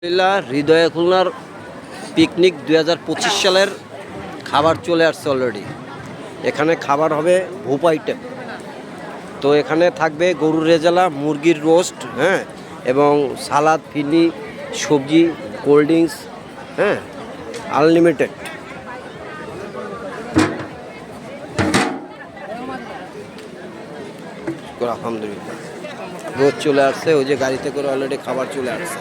আলহামদুলিল্লাহ, হৃদয়ে খুলনার পিকনিক দু হাজার পঁচিশ সালের খাবার চলে আসছে অলরেডি এখানে খাবার হবে ভূপ আইটেম তো এখানে থাকবে গরুর রেজালা, মুরগির রোস্ট হ্যাঁ এবং সালাদ ফিনি, সবজি কোল্ড ড্রিঙ্কস হ্যাঁ আনলিমিটেড আলহামদুলিল্লাহ। রোজ চলে আসছে, ওই যে গাড়িতে করে অলরেডি খাবার চলে আসছে।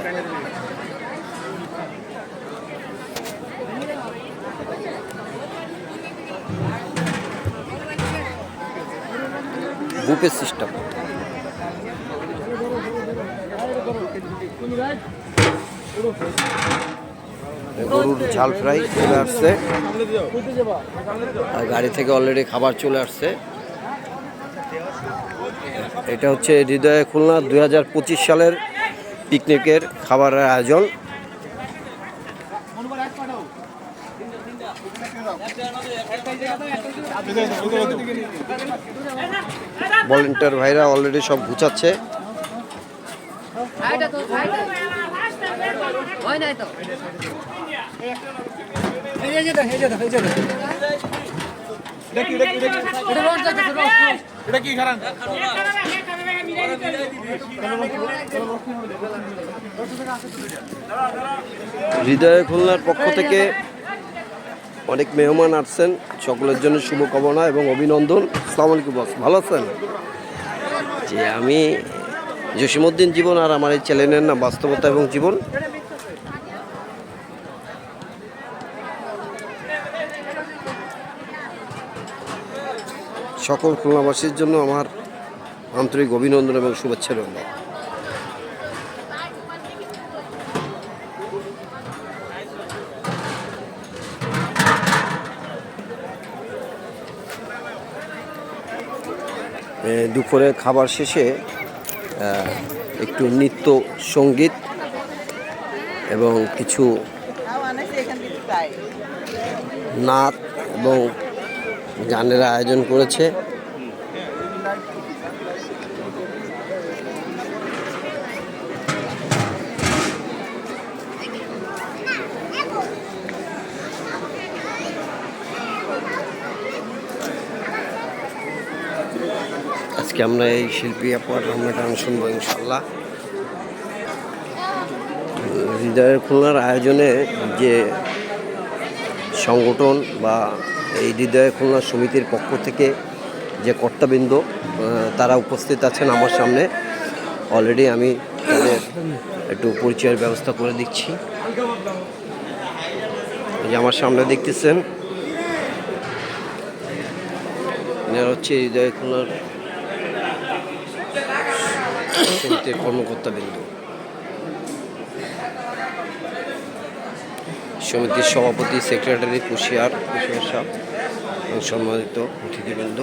Buffet system. গরুর ঝাল ফ্রাই চলে আসছে। আর গাড়ি থেকে অলরেডি খাবার চলে আসছে। এটা হচ্ছে হৃদয় খুলনা দুই হাজার পঁচিশ সালের পিকনিকের খাবারের আয়োজন। ভলেন্টিয়ার ভাইরা অলরেডি সব গুছাচ্ছে হৃদয়ে খুলনার পক্ষ থেকে অনেক মেহমান আসছেন, সকলের জন্য শুভকামনা এবং অভিনন্দন। সালাম আলাইকুম বস, ভালো আছেন? যে আমি জসিমউদ্দিন জীবন আর আমার এই চ্যানেলের নাম বাস্তবতা এবং জীবন। সকল খুলনাবাসীর জন্য আমার আন্তরিক অভিনন্দন এবং শুভেচ্ছা রইল। দুপুরে খাবার শেষে একটু নৃত্য সংগীত এবং কিছু নাচ এবং গানের আয়োজন করেছে। আজকে আমরা এই শিল্পী আপার আমরা গান শুনব ইনশাল্লাহ হৃদয়ের খুলনার আয়োজনে যে সংগঠন বা এই হৃদয় খুলনা সমিতির পক্ষ থেকে যে কর্তাবৃন্দ তারা উপস্থিত আছেন আমার সামনে। অলরেডি আমি একটু পরিচয়ের ব্যবস্থা করে দিচ্ছি। এই যে আমার সামনে দেখতেছেন হচ্ছে হৃদয় খুলনার কর্মকর্তা বিন্দু সমিতির সভাপতি সেক্রেটারি কুশিয়ার কুশিয়ার সাহ এবং সম্মানিত অতিথিবৃন্দ।